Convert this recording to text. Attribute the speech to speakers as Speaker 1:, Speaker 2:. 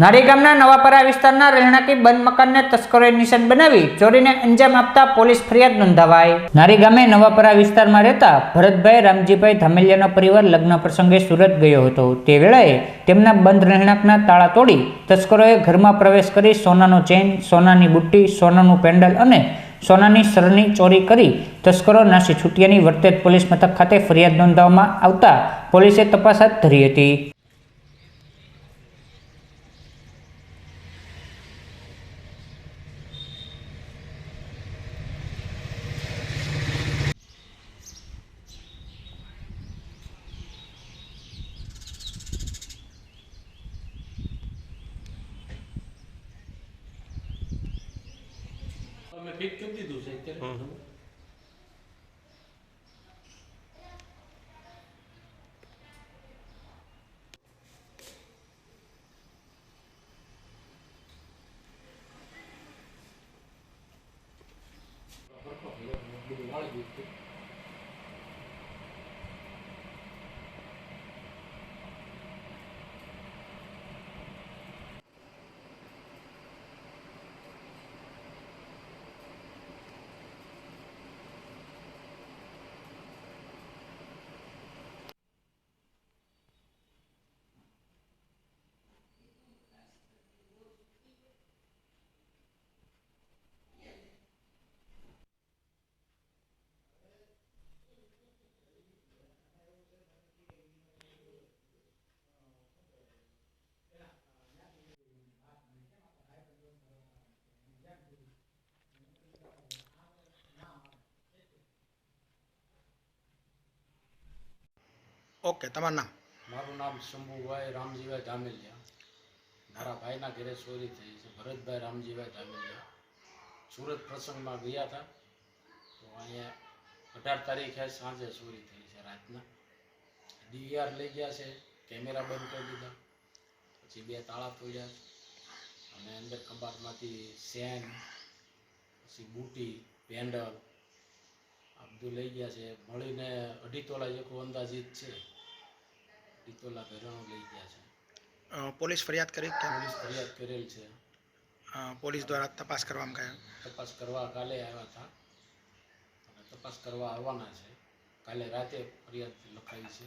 Speaker 1: નારી ગામના નવાપરા વિસ્તારના રહેણાંકી બંધ મકાનને તસ્કરોએ નિશાન બનાવી, ચોરીને અંજામ આપતા પોલીસ ફરિયાદ નોંધાવાઈ. નારી ગામે નવાપરા વિસ્તારમાં રહેતા ભરતભાઈ રામજીભાઈ ધામેલિયાનો પરિવાર લગ્ન પ્રસંગે સુરત ગયો હતો. તે વેળાએ તેમના બંધ રહેણાંકના તાળા તોડી તસ્કરોએ ઘરમાં પ્રવેશ કરી સોનાનો ચેન, સોનાની બુટ્ટી, સોનાનું પેન્ડલ અને સોનાની સરની ચોરી કરી તસ્કરો નાસી છૂટ્યાની વર્તેજ પોલીસ મથક ખાતે ફરિયાદ નોંધાવવામાં આવતા પોલીસે તપાસ હાથ ધરી હતી.
Speaker 2: તમે ફિટ કરી દીધું છે અત્યારે.
Speaker 3: ઓકે, તમારું નામ?
Speaker 2: મારું નામ શંભુભાઈ રામજીભાઈ ધામેલિયા. મારા ભાઈના ઘરે ચોરી થઈ છે. ભરતભાઈ રામજીભાઈ ધામેલિયા. સુરત પ્રસંગમાં ગયા હતા. તો અહીંયા અઢાર તારીખે સાંજે ચોરી થઈ છે રાતના. ડીવીઆર લઈ ગયા છે. કેમેરા બંધ કરી દીધા. પછી બે તાળા તોડ્યા અને અંદર કબાટમાંથી સેન, પછી બુટી, પેન્ડલ, આ બધું લઈ ગયા છે. મળીને અઢી તોલા જેટલું અંદાજિત છે. અઢી તોલા ઘરેણું લઈ ગયા છે.
Speaker 3: પોલીસ ફરિયાદ કરી કે?
Speaker 2: પોલીસ ફરિયાદ કરેલ છે.
Speaker 3: પોલીસ દ્વારા તપાસ કરવામાં ગયા
Speaker 2: તપાસ કરવા કાલે આવ્યા હતા. તપાસ કરવા આવવાના છે. કાલે રાતે ફરિયાદ લખાવી છે.